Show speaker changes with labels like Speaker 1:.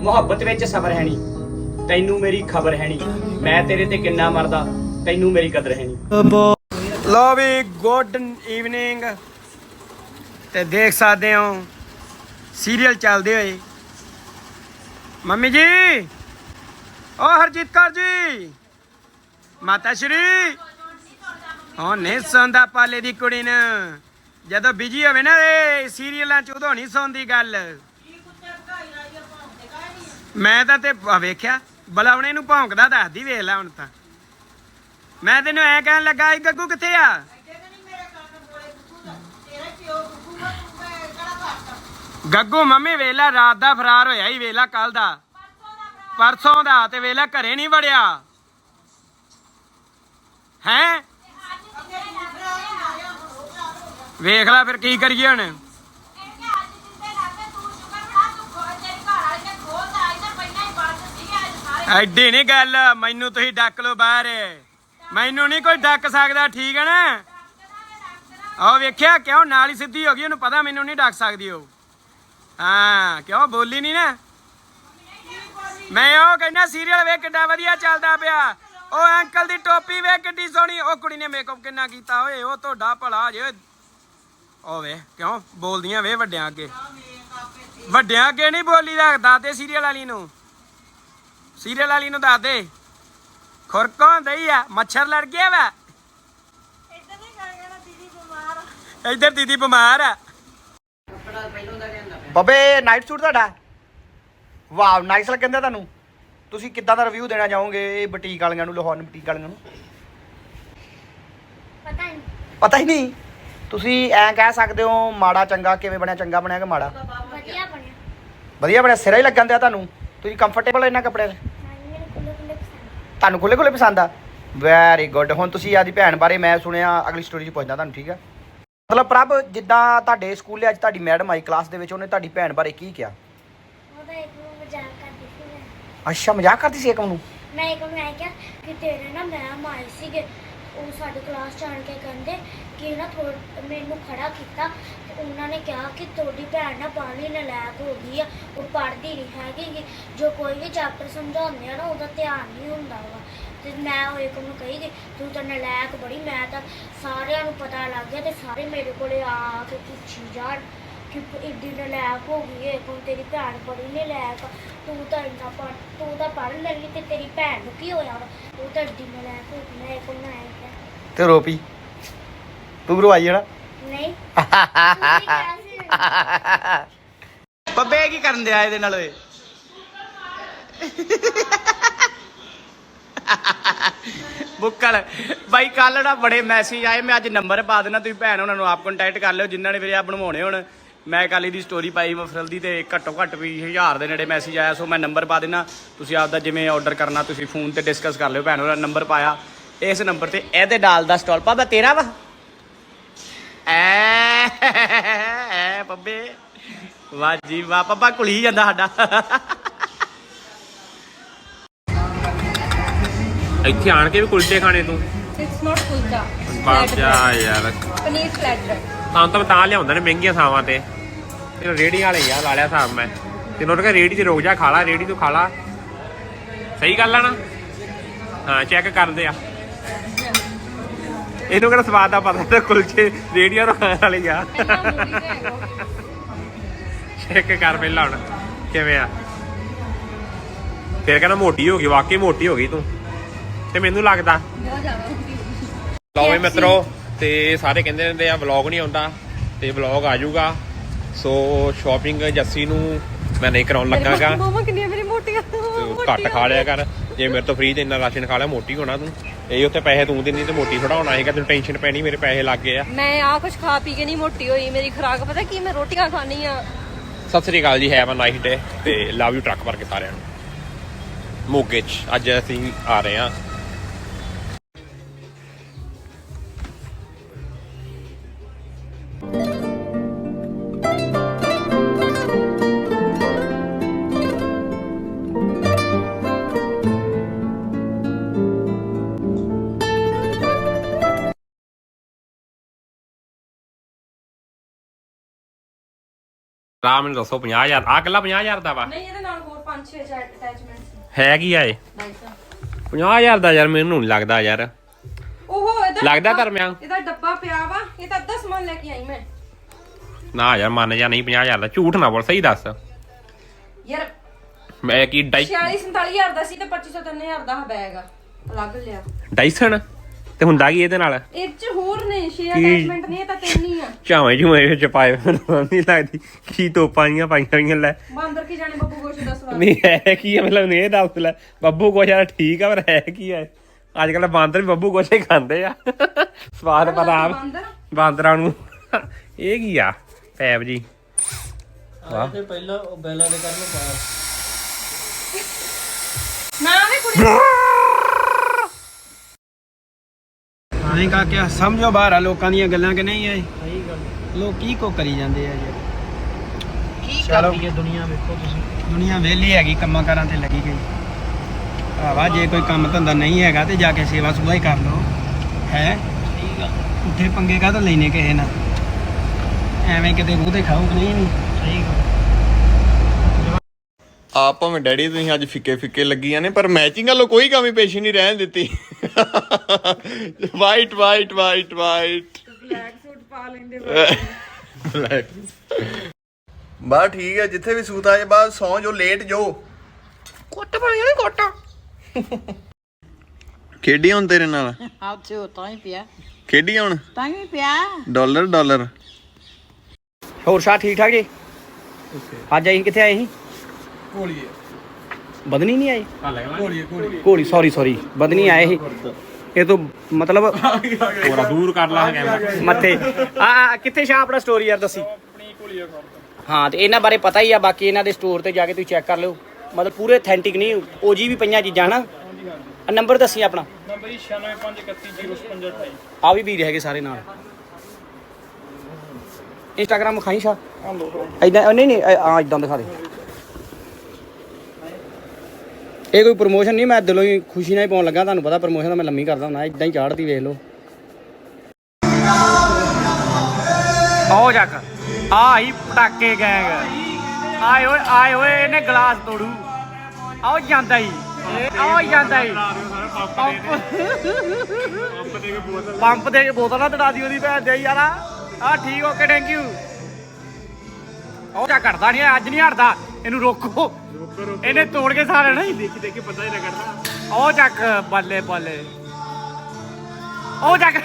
Speaker 1: ਮੁਹੱਬਤ ਵਿੱਚ ਸਬਰ ਹੈ ਨਹੀਂ ਤੈਨੂੰ ਮੇਰੀ ਖਬਰ ਹੈ ਨਹੀਂ ਮੈਂ ਤੇਰੇ ਤੇ ਕਿੰਨਾ ਮਰਦਾ, ਤੈਨੂੰ ਮੇਰੀ ਕਦਰ ਹੈ ਨਹੀਂ ਲੋ ਵੀ ਗੁੱਡ ਈਵਨਿੰਗ ਤੇ ਦੇਖ ਸਕਦੇ ਹੋ ਸੀਰੀਅਲ ਚੱਲਦੇ ਹੋਏ। ਮੰਮੀ ਜੀ, ਓ ਹਰਜੀਤ ਕੌਰ ਜੀ, ਮਾਤਾ ਸ਼੍ਰੀ। ਹਾਂ ਨਹੀਂ ਸੌਂਦਾ ਪਾਲੇ ਦੀ ਕੁੜੀ ਨੂੰ। ਜਦੋਂ ਬਿਜ਼ੀ ਹੋਵੇ ਨਾ ਇਹ ਸੀਰੀਅਲਾਂ ਚ, ਉਦੋਂ ਨਹੀਂ ਸੌਂਦੀ ਗੱਲ। ਮੈਂ ਤਾਂ ਤੇ ਵੇਖਿਆ ਬਲਾਉਣੇ ਨੂੰ ਭੌਂਕਦਾ ਦੱਸਦੀ ਵੇਖ ਲੈ ਹੁਣ ਤਾਂ। ਮੈਂ ਤੈਨੂੰ ਐ ਕਹਿਣ ਲੱਗਾ ਇਹ ਗੱਗੂ ਕਿੱਥੇ ਆ? ਗੱਗੂ ਮੰਮੀ ਵੇਲਾ ਰਾਤ ਦਾ ਫਰਾਰ ਹੋਇਆ ਹੀ ਵੇਲਾ ਕੱਲ ਦਾ। ਪਰਸੋਂ ਦਾ ਤੇ ਵੇਲਾ ਘਰੇ ਨਹੀਂ ਵੜਿਆ। ਹੈ? ਵੇਖ ਲੈ ਫਿਰ ਕੀ ਕਰੀਏ ਹੁਣ। ਐਡੀ ਨਹੀਂ ਗੱਲ, ਮੈਨੂੰ ਤੁਸੀਂ ਡੱਕ ਲਓ ਬਾਹਰ। ਮੈਨੂੰ ਨਹੀਂ ਕੋਈ ਡੱਕ ਸਕਦਾ, ਠੀਕ ਹੈ ਨਾ? ਆਹ ਵੇਖਿਆ, ਕਿਉਂ ਨਾਲ ਹੀ ਸਿੱਧੀ ਹੋ ਗਈ, ਉਹਨੂੰ ਪਤਾ ਮੈਨੂੰ ਨਹੀਂ ਡੱਕ ਸਕਦੀ ਉਹ। ਹਾਂ, ਕਿਉਂ ਬੋਲੀ ਨਹੀਂ ਨਾ? ਮੈਂ ਉਹ ਕਹਿੰਦਾ ਸੀਰੀਅਲ ਵੇਖ ਕਿੱਡਾ ਵਧੀਆ ਚੱਲਦਾ ਪਿਆ। ਉਹ ਅੰਕਲ ਦੀ ਟੋਪੀ ਵੇਖ ਕਿੱਡੀ ਸੋਹਣੀ। ਉਹ ਕੁੜੀ ਨੇ ਮੇਕਅਪ ਕਿੰਨਾ ਕੀਤਾ ਓਏ, ਉਹ ਤੁਹਾਡਾ ਭਲਾ ਜੇ। ਓ ਕਿਉਂ ਬੋਲਦੀਆਂ ਵੇ ਵੱਡਿਆਂ ਅੱਗੇ। ਵੱਡਿਆਂ ਅੱਗੇ ਨਹੀਂ ਬੋਲੀ ਦਾ ਦਾਦੇ ਸੀਰੀਅਲ ਵਾਲੀ ਨੂੰ। ਸੀਰੀਅਲ ਵਾਲੀ ਨੂੰ ਦੱਸ ਦੇ। ਖੁਰਕ ਹੁੰਦੀ ਆ ਮੱਛਰ ਲੜ ਗਿਆ ਵਾ। ਇੱਧਰ ਦੀਦੀ ਬਿਮਾਰ। ਆ। ਬੱਬੇ ਨਾਈਟ ਸੂਟ ਤੁਹਾਡਾ? ਵਾਓ ਨਾਈਸ ਲੱਗਦਾ ਤੁਹਾਨੂੰ। ਤੁਸੀਂ ਕਿੱਦਾਂ ਦਾ ਰਿਵਿਊ ਦੇਣਾ ਚਾਹੋਗੇ ਇਹ ਬੁਟੀਕ ਵਾਲਿਆਂ ਨੂੰ ਲਾਹੌਰ ਬੁਟੀਕ ਵਾਲਿਆਂ ਨੂੰ?
Speaker 2: ਪਤਾ ਨਹੀਂ।
Speaker 1: ਪਤਾ ਹੀ ਨਹੀਂ। ਤੁਸੀਂ ਐਂ ਕਹਿ ਸਕਦੇ ਹੋ ਮਾੜਾ ਚੰਗਾ ਕਿਵੇਂ ਬਣਿਆ ਚੰਗਾ ਬਣਿਆ ਕਿ ਮਾੜਾ?
Speaker 2: ਵਧੀਆ ਬਣਿਆ।
Speaker 1: ਵਧੀਆ ਬਣਿਆ ਸਿਰਾ ਹੀ ਲੱਗਣ ਦਿਆ ਤੁਹਾਨੂੰ। ਤੁਸੀਂ ਕੰਫਰਟੇਬਲ ਇਹਨਾਂ ਕੱਪੜਿਆਂ 'ਚ
Speaker 2: ਨਾਨੀ ਮੇਰੇ ਕੁੱਲੇ ਕੁੱਲੇ ਪਸੰਦ
Speaker 1: ਤੁਹਾਨੂੰ ਖੁੱਲੇ ਖੁੱਲੇ ਪਸੰਦ ਆ? ਵੈਰੀ ਗੁੱਡ ਹੁਣ ਤੁਸੀਂ ਆਦੀ ਭੈਣ ਬਾਰੇ ਮੈਂ ਸੁਣਿਆ ਅਗਲੀ ਸਟੋਰੀ 'ਚ ਪੁੱਛਦਾ ਤੁਹਾਨੂੰ ਠੀਕ ਆ? ਮਤਲਬ ਪ੍ਰਭ ਜਿੱਦਾਂ ਤੁਹਾਡੇ ਸਕੂਲੇ ਅੱਜ ਤੁਹਾਡੀ ਮੈਡਮ ਆਈ ਕਲਾਸ ਦੇ ਵਿੱਚ ਉਹਨੇ ਤੁਹਾਡੀ ਭੈਣ ਬਾਰੇ ਕੀ ਕਿਹਾ?
Speaker 2: ਉਹਦਾ ਇੱਕ ਨੂੰ ਮਜ਼ਾਕ ਕਰਦੀ ਸੀ ਮੈਂ।
Speaker 1: ਅੱਛਾ ਮਜ਼ਾਕ ਕਰਦੀ ਸੀ ਇੱਕ ਨੂੰ
Speaker 2: ਮੈਂ ਇੱਕ ਨੂੰ ਐ ਕਿਹਾ ਕਿ ਤੇਰੇ ਨਾ ਮੈਮ ਆਏ ਸੀਗੇ। ਉਹ ਸਾਡੇ ਕਲਾਸ ਚ ਆਣ ਕੇ ਕਹਿੰਦੇ ਕਿ ਨਾ ਥੋੜ ਮੈਨੂੰ ਖੜਾ ਕੀਤਾ ਤੇ ਉਹਨਾਂ ਨੇ ਕਿਹਾ ਕਿ ਤੁਹਾਡੀ ਭੈਣ ਨਾ ਪਾਣੀ ਨਲਾਇਕ ਹੋ ਗਈ ਆ, ਉਹ ਪੜ੍ਹਦੀ ਨਹੀਂ ਹੈਗੀ ਗੀ। ਜੋ ਕੋਈ ਵੀ ਚੈਪਟਰ ਸਮਝਾਉਂਦੇ ਆ ਨਾ, ਉਹਦਾ ਧਿਆਨ ਨਹੀਂ ਹੁੰਦਾ ਵਾ ਤੇ ਮੈਂ ਉਹ ਇੱਕ ਨੂੰ ਕਹੀ ਗਈ ਤੂੰ ਤਾਂ ਨਲਾਇਕ ਬੜੀ, ਮੈਂ ਤਾਂ ਸਾਰਿਆਂ ਨੂੰ ਪਤਾ ਲੱਗ ਗਿਆ ਤੇ ਸਾਰੇ ਮੇਰੇ ਕੋਲੇ ਆ ਕੇ ਪੁੱਛੀ ਜਾਣ ਕਿ ਇੱਡੀ ਨਲਾਇਕ ਹੋ ਗਈ ਏ ਹੁਣ ਤੇਰੀ ਭੈਣ ਬੜੀ ਨਲਾਇਕ ਆ। ਤੂੰ ਤਾਂ ਇੰਨਾ ਪੜ੍ਹ ਤੂੰ ਤਾਂ ਪੜ੍ਹ ਲਈ ਤੇ ਤੇਰੀ ਭੈਣ ਨੂੰ ਕੀ ਹੋਇਆ ਵਾ ਤੂੰ ਤਾਂ ਇੱਡੀ ਨਲਾਇਕ ਹੋ ਗਈ ਮੈਂ ਕੋਲ ਨਾ ਆਇਆ
Speaker 1: ਤੇ ਰੋਪੀ। ਤੂੰ ਰਵਾਈ ਜਣਾ।
Speaker 2: ਨਹੀਂ।
Speaker 1: ਬੱਬੇ ਕੀ ਕਰਨ ਦਿਆ ਇਹਦੇ ਨਾਲ ਓਏ? ਬੁੱਕਲ। ਬਾਈ ਕੱਲ ਨਾ ਬੜੇ ਮੈਸੇਜ ਆਏ। ਮੈਂ ਅੱਜ ਨੰਬਰ ਪਾ ਦੇਣਾ ਤੁਸੀਂ ਭੈਣ ਉਹਨਾਂ ਨੂੰ ਆਪ ਕੰਟੈਕਟ ਕਰ ਲਿਓ। ਜਿਨ੍ਹਾਂ ਨੇ ਵੀਰੇ ਆ ਬਣਵਾਉਣੇ ਹੁਣ। ਮੈਂ ਕੱਲ ਇਹਦੀ ਸਟੋਰੀ ਪਾਈ ਮਫਰਲ ਦੀ ਤੇ ਘੱਟੋ ਘੱਟ ਵੀ 1000 ਦੇ ਨੇੜੇ ਮੈਸੇਜ ਆਇਆ। ਸੋ ਮੈਂ ਨੰਬਰ ਪਾ ਦੇਣਾ ਤੁਸੀਂ ਆਪਦਾ ਜਿਵੇਂ ਆਰਡਰ ਕਰਨਾ ਤੁਸੀਂ ਫੋਨ ਤੇ ਡਿਸਕਸ ਕਰ ਲਿਓ। ਭੈਣ ਉਹਨਾਂ ਦਾ ਨੰਬਰ ਪਾਇਆ। ਇਸ ਨੰਬਰ ਤੇ ਇਹਦੇ ਡਾਲ ਦਾ ਸਟਾਲ ਪਾਦਾ ਤੇਰਾ ਵਾ? ਐ ਐ ਬੱਬੇ ਵਾਹ ਜੀ ਵਾਹ ਪੱਪਾ ਕੁਲੀ ਜਾਂਦਾ ਸਾਡਾ।
Speaker 3: ਇੱਥੇ ਆਣ ਕੇ ਵੀ ਕੁਲਚੇ ਖਾਣੇ ਤੂੰ।
Speaker 4: It's not kulcha.
Speaker 3: ਬਾਪ ਜਾ ਯਾਰ।
Speaker 4: ਪਨੀਰ ਫਲੈਟ
Speaker 3: ਤਾਂ ਤਾਂ ਤਾਂ ਲਿਆਉਂਦਾ ਨੇ ਮਹਿੰਗੀਆਂ ਥਾਵਾਂ ਤੇ। ਤੇ ਰੇੜੀ ਵਾਲੇ ਯਾਰ ਲਾ ਲਿਆ ਹਿਸਾਬ ਮੈਂ। ਤੇ ਉਹਨਾਂ ਰੇੜੀ 'ਚ ਰੁਕ ਜਾ ਖਾ ਲਾ ਰੇੜੀ ਤੋਂ ਖਾ ਲਾ। ਸਹੀ ਗੱਲ ਆ ਨਾ? ਹਾਂ ਚੈੱਕ ਕਰਦੇ ਆ। ਇਹਨੂੰ ਕਿਹੜਾ ਸਵਾਦ ਦਾ ਪਤਾ ਤਾਂ ਕੁਲਚੇ ਰੇੜੀਆਂ ਖਾਣ ਵਾਲੇ ਆ। ਚੈੱਕ ਕਰ ਪਹਿਲਾਂ ਹੁਣ ਕਿਵੇਂ ਆ? ਫਿਰ ਕਹਿੰਦਾ ਮੋਟੀ ਹੋ ਗਈ ਵਾਕਈ ਮੋਟੀ ਹੋ ਗਈ ਤੂੰ। ਤੇ ਮੈਨੂੰ ਲੱਗਦਾ। ਲਓ ਵੀ ਮਿੱਤਰੋ ਤੇ ਸਾਰੇ ਕਹਿੰਦੇ ਰਹਿੰਦੇ ਆ ਵਲੌਗ ਨਹੀਂ ਆਉਂਦਾ ਤੇ ਵਲੌਗ ਆ ਜਾਊਗਾ। ਸੋ ਸ਼ਾਪਿੰਗ ਜੱਸੀ ਨੂੰ ਮੈਂ ਨਹੀਂ ਕਰਾਉਣ ਲੱਗਾਗਾ।
Speaker 4: ਮਮਾ ਕਿੰਨੀਆਂ ਮੇਰੀ ਮੋਟੀਆਂ
Speaker 3: ਘੱਟ ਖਾ ਲਿਆ ਕਰ। ਜੇ ਮੇਰੇ ਤੋਂ ਫ੍ਰੀ ਤੇ ਇੰਨਾ ਰਾਸ਼ਨ ਖਾ ਲਿਆ ਮੋਟੀ ਹੋਣਾ ਤੂੰ। ਇਹ ਉੱਥੇ ਪੈਸੇ ਤੂੰ ਦਿੰਦੀ ਤੇ ਮੋਟੀ ਥੋੜਾ ਹੋਣਾ ਹੈਗਾ ਤੈਨੂੰ ਟੈਨਸ਼ਨ ਪੈਣੀ ਮੇਰੇ ਪੈਸੇ ਲੱਗ ਗਏ ਆ।
Speaker 4: ਮੈਂ ਆ ਕੁਝ ਖਾ ਪੀ ਕੇ ਨਹੀਂ ਮੋਟੀ ਹੋਈ ਮੇਰੀ ਖੁਰਾਕ ਪਤਾ ਕੀ ਮੈਂ ਰੋਟੀਆਂ ਖਾਣੀ ਆ।
Speaker 3: ਸਤਿ ਸ੍ਰੀ ਅਕਾਲ ਜੀ ਹੈਵ ਅ ਨਾਈਸ ਡੇ ਤੇ ਲਵ ਯੂ ਟਰੱਕ ਵਰਗੇ ਸਾਰਿਆਂ ਨੂੰ। ਮੋਗੇ ਚ ਅੱਜ ਅਸੀਂ ਆ ਰਹੇ ਹਾਂ। ਰਾਮ ਮੈਨੂੰ ਦੱਸੋ 50000 ਆ ਕੱਲਾ 50000 ਦਾ ਵਾ।
Speaker 4: ਨਹੀਂ ਇਹਦੇ ਨਾਲ ਹੋਰ 5-6 ਅਟੈਚਮੈਂਟਸ
Speaker 3: ਹੈ ਕੀ ਆ ਇਹ?
Speaker 4: ਲਾਈਕ
Speaker 3: 50000 ਦਾ ਯਾਰ ਮੈਨੂੰ ਨਹੀਂ ਲੱਗਦਾ ਯਾਰ।
Speaker 4: ਓਹੋ ਇਹਦਾ
Speaker 3: ਲੱਗਦਾ
Speaker 4: ਡੱਬਾ-
Speaker 3: ਧਰਮਿਆਂ?
Speaker 4: ਇਹਦਾ ਡੱਬਾ ਪਿਆ ਵਾ। ਇਹ ਤਾਂ ਅੱਧਾ ਸਮਾਨ ਲੈ ਕੇ ਆਈ ਮੈਂ।
Speaker 3: ਨਾ ਯਾਰ ਮੰਨ ਜਾ ਨਹੀਂ 50000 ਦਾ। ਝੂਠ ਨਾ ਬੋਲ ਸਹੀ ਦੱਸ।
Speaker 4: ਯਾਰ
Speaker 3: ਮੈਂ ਕੀ ਡਾਈ
Speaker 4: 46 47000 ਦਾ ਸੀ ਤੇ 2500 3000 ਦਾ ਬੈਗ ਆ। ਅਲੱਗ ਲਿਆ।
Speaker 3: ਡਾਈਸਨ ਤੇ ਹੁੰਦਾ ਕੀ ਇਹਦੇ ਨਾਲ?
Speaker 4: ਇਹ ਚ ਹੋਰ ਨੇ 6
Speaker 3: ਕੀ?
Speaker 4: ਅਟੈਚਮੈਂਟ ਨੇ ਇਹ ਤਾਂ ਤਿੰਨ ਹੀ ਆ।
Speaker 3: ਝਾਵੇਂ ਝੂਵੇਂ ਵਿੱਚ ਪਾਏ ਮੈਨੂੰ ਨਹੀਂ ਲੱਗਦੀ। ਕੀ ਤੋਪਾਂ ਜੀਆਂ ਪਾਈਆਂ ਹੋਈਆਂ ਲੈ।
Speaker 4: ਬਾਂਦਰ ਕੀ ਜਾਣੇ ਬੱਬੂ ਗੋਸ਼ ਦਾ ਸਵਾਲ
Speaker 3: ਨਹੀਂ ਹੈ ਕੀ ਹੈ ਮਤਲਬ ਇਹ ਦੱਸ ਲੈ। ਬੱਬੂ ਯਾਰ ਠੀਕ ਆ ਪਰ ਹੈ ਕੀ ਹੈ ਅੱਜ ਕੱਲ ਬਾਂਦਰ ਵੀ ਬੱਬੂ ਹੀ ਖਾਂਦੇ ਆ। ਸਵਾਦ ਪਤਾ ਆਪ ਬਾਂਦਰ। ਨੂੰ। ਇਹ ਕੀ ਆ? ਪੈਪ ਜੀ। ਵਾਹ।
Speaker 5: ਤੇ ਪਹਿਲਾਂ ਉਹ ਬੈਲਾਂ ਦੇ ਕਰਨ ਪਾ
Speaker 4: ਨਾ ਵੇ ਕੁੜੀ।
Speaker 1: ਨਹੀਂ ਕਾਕਿਆ ਸਮਝੋ ਬਾਹਰ ਆ ਲੋਕਾਂ ਦੀਆਂ ਗੱਲਾਂ ਕਿ ਨਹੀਂ ਆਏ
Speaker 5: ਸਹੀ ਗੱਲ।
Speaker 1: ਲੋਕ ਕੀ ਕੋ ਕਰੀ ਜਾਂਦੇ ਆ ਯਾਰ?
Speaker 5: ਕੀ
Speaker 1: ਚਲੋ।
Speaker 5: ਕਰਦੀ ਹੈ ਦੁਨੀਆ ਵੇਖੋ ਤੁਸੀਂ।
Speaker 1: ਦੁਨੀਆ ਵਿਹਲੀ ਹੈਗੀ ਕੰਮਾਂ ਕਾਰਾਂ ਤੇ ਲੱਗੀ ਗਈ। ਭਰਾਵਾ ਜੇ ਕੋਈ ਕੰਮ ਧੰਦਾ ਨਹੀਂ ਹੈਗਾ ਤੇ ਜਾ ਕੇ ਸੇਵਾ ਸੁਭਾ ਹੀ ਕਰ ਲਓ। ਹੈ?
Speaker 5: ਸਹੀ ਗੱਲ।
Speaker 1: ਉੱਥੇ ਪੰਗੇ ਕਾ ਤਾਂ ਲੈਨੇ ਕਿਸੇ ਨਾਲ? ਐਵੇਂ ਕਿਤੇ ਮੂੰਹ ਤੇ ਖਾਓ ਕਿ ਨਹੀਂ ਨਹੀਂ?
Speaker 5: ਸਹੀ ਗੱਲ।
Speaker 6: ਆਪ ਭਾਵੇਂ ਡੈਡੀ ਤੁਸੀਂ ਅੱਜ ਫਿੱਕੇ ਫਿੱਕੇ ਲੱਗੀਆਂ ਨੇ ਪਰ ਮੈਚਿੰਗ ਵੱਲੋਂ ਕੋਈ ਕਮੀ ਪੇਸ਼ੀ ਨਹੀਂ ਰਹਿਣ ਦਿੱਤੀ। White white white white
Speaker 4: black suit ਪਾ ਲੈਂਦੇ
Speaker 6: ਬਾ ਠੀਕ ਹੈ ਜਿੱਥੇ ਵੀ ਸੂਤ ਆ ਜਾਏ ਬਾਅਦ ਸੌ ਜੋ ਲੇਟ ਜੋ। ਕੁੱਟ ਪਾਣੀ ਨਹੀਂ ਕੁੱਟ। ਖੇਡੀ ਹੁਣ ਤੇਰੇ ਨਾਲ?
Speaker 7: ਆਪਸੇ ਉਹ ਤਾਂ ਹੀ ਪਿਆ।
Speaker 6: ਖੇਡੀ ਹੁਣ?
Speaker 7: ਤਾਂ ਹੀ ਪਿਆ।
Speaker 6: Dollar dollar.
Speaker 1: ਹੋਰ ਸ਼ਾ ਠੀਕ ਠਾਕ ਜੀ? ਅੱਜ ਅਸੀਂ ਕਿੱਥੇ ਆਏ ਸੀ? ਕੋਲੀਏ ਬਦਨੀ ਨਹੀਂ ਆਏ ਕੋਲੀਏ ਕੋਲੀ ਸੌਰੀ ਸੌਰੀ ਬਦਨੀ ਆਏ ਸੀ। ਇਹ ਤੋਂ ਮਤਲਬ
Speaker 3: ਥੋੜਾ ਦੂਰ ਕਰ ਲਾ ਕੈਮਰਾ।
Speaker 1: ਮੱਥੇ। ਆ ਆ, ਕਿੱਥੇ ਸ਼ਾ ਆਪਣਾ ਸਟੋਰੀ ਯਾਰ ਦੱਸੀ। ਹਾਂ ਤੇ। ਇਹਨਾਂ ਬਾਰੇ ਪਤਾ ਹੀ ਆ ਬਾਕੀ ਇਹਨਾਂ ਦੇ ਸਟੋਰ ਤੇ ਜਾ ਕੇ ਤੁਸੀਂ ਚੈੱਕ ਕਰ ਲਿਓ। ਮਤਲਬ ਪੂਰੇ ਅਥੈਂਟਿਕ ਨਹੀਂ ਓਜੀ ਵੀ ਪਈਆਂ ਚੀਜ਼ਾਂ ਹਨਾ? ਆ ਨੰਬਰ ਦੱਸੀ ਆਪਣਾ।
Speaker 5: ਨੰਬਰ 9651310528
Speaker 1: ਆ ਵੀ ਵੀਰ ਹੈਗੇ ਸਾਰੇ ਨਾਲ। ਇੰਸਟਾਗ੍ਰਾਮ ਖਾਈ ਸ਼ਾ। ਇਦਾਂ ਨਹੀਂ ਨਹੀਂ ਆ ਇਦਾਂ ਦਿਖਾ ਦੇ। ਇਹ ਕੋਈ ਪ੍ਰੋਮੋਸ਼ਨ ਨਹੀਂ, ਮੈਂ ਦਿਲੋਂ ਹੀ ਖੁਸ਼ੀ ਨਾਲ ਹੀ ਪਾਉਣ ਲੱਗਾ, ਤੁਹਾਨੂੰ ਪਤਾ ਪ੍ਰੋਮੋਸ਼ਨ ਤਾਂ ਮੈਂ ਲੰਮੀ ਕਰਦਾ ਹੁੰਦਾ ਇਦਾਂ ਹੀ ਚਾੜਦੀ ਵੇਖ ਲਓ। ਆਓ ਜੱਕ ਆ ਹੀ ਪਟਾਕੇ ਗੈਂਗ ਆਏ ਓਏ ਆਏ ਓਏ ਇਹਨੇ ਗਲਾਸ ਤੋੜੂ। ਆਓ ਜਾਂਦਾ ਹੀ, ਆਓ ਜਾਂਦਾ ਹੀ। ਪੰਪ ਦੇ ਕੇ ਬੋਤਲ ਨਾ ਤੜਾ ਦੀ ਉਹਦੀ ਭੈਣ ਦੇ ਯਾਰਾ। ਆ ਠੀਕ ਓਕੇ ਥੈਂਕ ਯੂ ਉਹ ਜਾ ਕਰਦਾ ਨਹੀਂ ਅੱਜ ਨਹੀਂ ਹਟਦਾ। ਇਹਨੂੰ ਰੋਕੋ। ਇਹਨੇ ਤੋੜ ਕੇ ਸਾਰੇ ਨਹੀਂ ਦੇਖੀ ਦੇਖੀ ਪਤਾ ਹੀ ਨਾ ਕਰਦਾ ਉਹ ਚੱਕ ਬੱਲੇ ਬੱਲੇ। ਉਹ ਚੱਕ